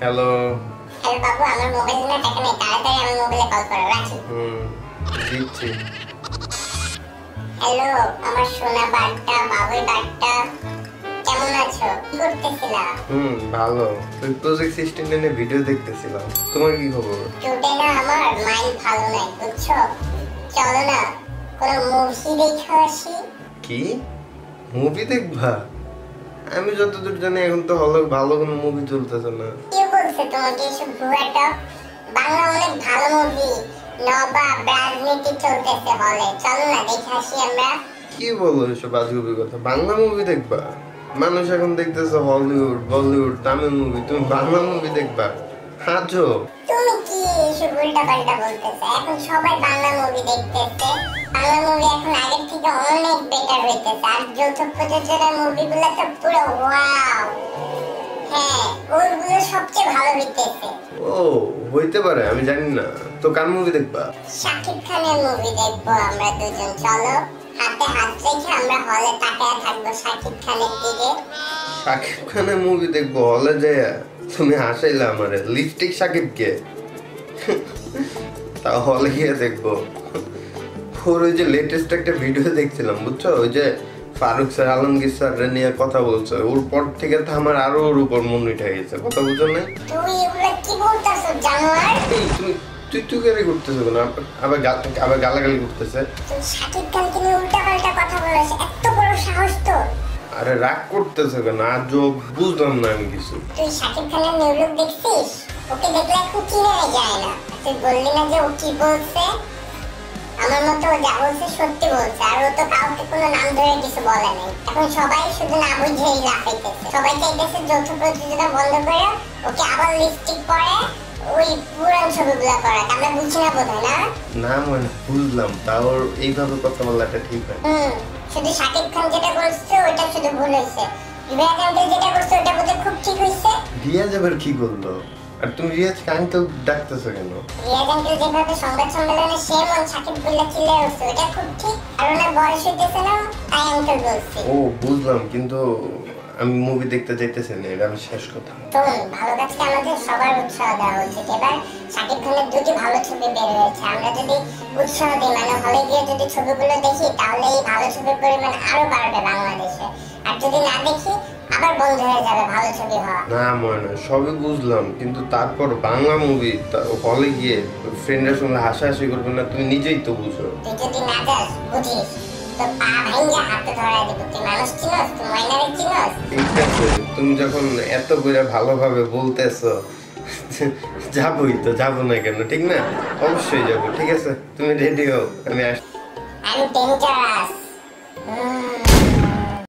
Hello hello বাবু আমার mobile না টাকা নেই তাড়াতাড়ি আমার মোবাইলে কল করো রাখি হুম দিচ্ছি। হ্যালো আমার সোনা বাট্টা বাবুই বাট্টা কেমন আছো? কি করতেছিলা? হুম ভালো। তুই প্রজেক্ট সিক্সটিনের ভিডিও দেখতেছিলাম। তোমার কি খবর? টুডে না আমার মাইন্ড ভালো নাই বুঝছ? চলো না কোনো মুভি দেখে আসি। কি? মুভি দেখবা? আমি যতদূর জানি এখন তো হলে ভালো কোনো মুভি চলতেছে না। কে তোমাকে এসব ভুয়াটা? বাংলা অনেক ভালো মুভি নবাব রাজনীতি চলতেছে হলে চলো না দেখে আসি আমরা। কি বলো এসব আজগুবি কথা? বাংলা মুভি দেখবা। মানুষ এখন দেখতেছে হলিউড বলিউড তামিল মুভি তুমি বাংলা মুভি দেখবা। হাজো। তুমি কি এসব উল্টা পাল্টা বলতেছে? এখন সবাই বাংলা মুভি দেখতেছে। বাংলা মুভি এখন আগের থেকে অনেক বেটার হইতেছে। আর যৌথ প্রযোজনের মুভিগুলো তো পুরো ওয়াও হইতেছে। ও হইতে পারে আমি জানি না। তো কার মুভি দেখবা? শাকিব খানের মুভি দেখব আমরা দুজন চলো। হাতে হাত রেখে আমরা হলে তাকায় থাকব শাকিব খানের দিকে। শাকিব খানের মুভি দেখব হলে যায় তুমি হাসাইলে আমারে লিপস্টিক শাকিবকে। তা হলে গিয়ে দেখব। ওর ওই যে লেটেস্ট একটা ভিডিও দেখছিলাম বুঝছ? ওই যে ফারুক স্যার আলমগীর স্যার নিয়ে কথা বলছে। ওর পর থেকে তো আমার আরও ওর উপর মন উঠে গেছে। কথা বুঝো না তুই এগুলো কি বলতেছো জানোয়ার? তুমি তুই তুই কেন করতেছো কেন আবার আবার গালাগালি করতেছে? শাকিব খানকে নিয়ে উল্টা পাল্টা কথা বলেছে এত বড় সাহস তোর আরে রাগ করতেছে কেন? আজ বুঝলাম না আমি কিছু। তুই শাকিব খানের নিউ লুক দেখছিস? ওকে দেখলে এখন চিনে যায় না। তুই বললি না যে ও কি বলছে? আমার মতো যা বলছে সত্যি বলছে আর ও তো কাউকে কোনো নাম ধরে কিছু বলে নাই। এখন সবাই শুধু না বুঝেই লাফাইতেছে সবাই চাইতেছে যৌথ প্রযোজনা বন্ধ করে ওকে আবার লিপস্টিক পরে ওই পুরান ছবিগুলো করা আমরা বুঝি না বোধ না? না মানে বুঝলাম তাও এইভাবে কথা বলাটা ঠিক হয়। হুম শুধু শাকিব খান যেটা করছে ওটা শুধু ভুল হয়েছে যেটা করছে ওটা বোধহয় খুব ঠিক হয়েছে রিয়াজ আবার কি করল আর তুমি রিয়াজকে আঙ্কেল ডাকতেছো কেন? রিয়াজ আঙ্কেল যেভাবে সংবাদ সম্মেলনে সে মন সাকিব বললে চিল্লে উঠছে। ওটা খুব ঠিক। আর ওনার বয়স হইতেছে না তাই আঙ্কেল বলছি। ও বুঝলাম কিন্তু আমি মুভি দেখতে যাইতেছি না এটা আমি শেষ কথা। শোন ভালো কাজকে আমাদের সবার উৎসাহ দেওয়া উচিত? এবার সাকিব খানের দুটি ভালো ছবি বের হয়েছে। আমরা যদি উৎসাহ দিই মানে হলে গিয়ে যদি ছবিগুলো দেখি তাহলে এই ভালো ছবির পরিমাণ আরও বাড়বে বাংলাদেশে। আর যদি না দেখি আবার বন্ধ হয়ে যাবে ভালো ছবি হওয়া। না মনে সবই বুঝলাম কিন্তু তারপর বাংলা মুভি হলে গিয়ে ফ্রেন্ডের সঙ্গে হাসাহাসি করবে না তুমি নিজেই তো বুঝো। তুই যদি না যাস বুঝিস তুমি যখন এত করে ভালোভাবে বলতেছো যাবোই তো যাব না কেন ঠিক না? অবশ্যই যাব ঠিক আছে? তুমি রেডি হও আমি আস.